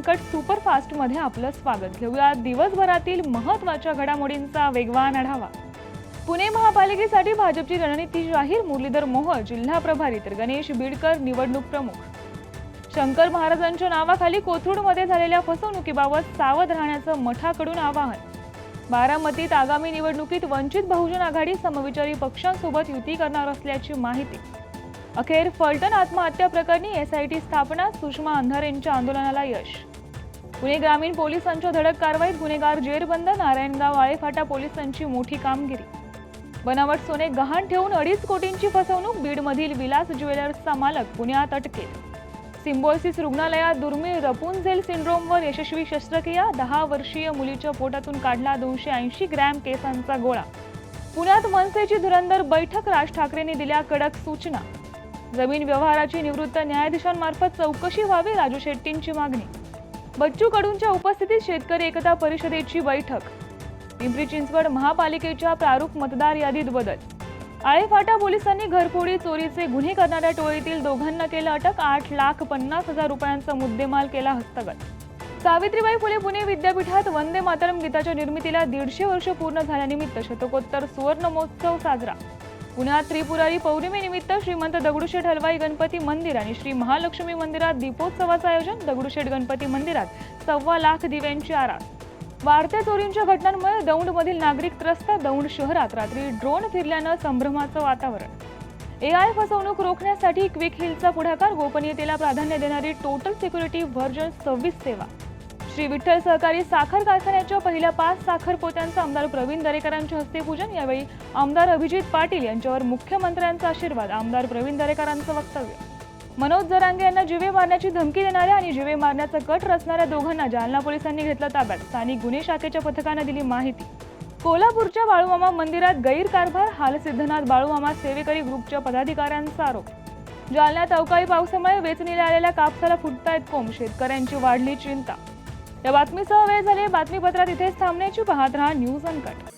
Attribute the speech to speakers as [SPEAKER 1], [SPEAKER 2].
[SPEAKER 1] संकट सुपरफास्टमध्ये आपलं स्वागत. घेऊया दिवसभरातील महत्त्वाच्या घडामोडींचा वेगवान आढावा. पुणे महापालिकेसाठी भाजपची रणनीती जाहीर मुरलीधर मोहोळ जिल्हा प्रभारी तर गणेश बीडकर निवडणूक प्रमुख. शंकर महाराजांच्या नावाखाली कोथरूडमध्ये झालेल्या फसवणुकीबाबत सावध राहण्याचं मठाकडून आवाहन. बारामतीत आगामी निवडणुकीत वंचित बहुजन आघाडी समविचारी पक्षांसोबत युती करणार असल्याची माहिती. अखेर फलटण आत्महत्या प्रकरणी एसआयटी स्थापना सुषमा अंधारेंच्या आंदोलनाला यश. पुणे ग्रामीण पोलिसांच्या धडक कारवाईत गुन्हेगार जेरबंद नारायणगाव आळेफाटा पोलिसांची मोठी कामगिरी. बनावट सोने गहाण ठेवून अडीच कोटींची फसवणूक बीडमधील विलास ज्वेलर्सचा मालक पुण्यात अटकेत सिम्बॉयसिस रुग्णालयात दुर्मिळ रपुंझेल सिंड्रोमवर यशस्वी शस्त्रक्रिया दहा वर्षीय मुलीच्या पोटातून काढला दोनशे ऐंशी ग्रॅम केसांचा गोळा. पुण्यात मनसेची धुरंधर बैठक राज ठाकरेंनी दिल्या कडक सूचना. जमीन व्यवहाराची निवृत्त न्यायाधीशांमार्फत चौकशी व्हावी राजू शेट्टींची मागणी. बच्चू कडूंच्या उपस्थितीत शेतकरी एकता परिषदेची बैठक. पिंपरी चिंचवड महापालिकेच्या प्रारूप मतदार यादीत बदल. आळेफाटा पोलिसांनी घरफोडी चोरीचे गुन्हे करणाऱ्या टोळीतील दोघांना केलं अटक. आठ लाख पन्नास हजार रुपयांचा मुद्देमाल केला हस्तगत. सावित्रीबाई फुले पुणे विद्यापीठात वंदे मातरम गीताच्या निर्मितीला दीडशे वर्ष पूर्ण झाल्यानिमित्त शतकोत्तर सुवर्ण महोत्सव साजरा. पुण्यात त्रिपुरारी पौर्णिमेनिमित्त श्रीमंत दगडूशेठ हलवाई गणपती मंदिर आणि श्री महालक्ष्मी मंदिरात दीपोत्सवाचं आयोजन दगडूशेठ गणपती मंदिरात सव्वा लाख दिव्यांची आरास. वाढत्या चोरींच्या घटनांमुळे दौंडमधील नागरिक त्रस्त दौंड शहरात रात्री ड्रोन फिरल्यानं संभ्रमाचं वातावरण. एआय फसवणूक रोखण्यासाठी क्विक हिलचा पुढाकार गोपनीयतेला प्राधान्य देणारी टोटल सिक्युरिटी व्हर्जन सव्वीस सेवा. श्री विठ्ठल सहकारी साखर कारखान्याच्या पहिल्या पाच साखर पोत्यांचं आमदार प्रवीण दरेकरांच्या हस्ते पूजन. यावेळी आमदार अभिजित पाटील यांच्यावर मुख्यमंत्र्यांचा आशीर्वाद. आमदार प्रवीण दरेकरांचं वक्तव्य. मनोज जरांगे यांना जिवे मारण्याची धमकी देणाऱ्या आणि जिवे मारण्याचा कट रचणाऱ्या दोघांना जालना पोलिसांनी घेतलं ताब्यात. स्थानिक गुन्हे शाखेच्या पथकानं दिली माहिती. कोल्हापूरच्या बाळूमामा मंदिरात गैरकारभार हालसिद्धनाथ बाळूमामा सेवेकरी ग्रुपच्या पदाधिकाऱ्यांचा आरोप. जालन्यात अवकाळी पावसामुळे वेचणीला आलेल्या कापसाला फुटतायत कोंब. शेतकऱ्यांची वाढली चिंता. या बातमीसह वेळ झाली. बातमीपत्रात इथेच थांबण्याची. पाहत राहा न्यूज अनकट.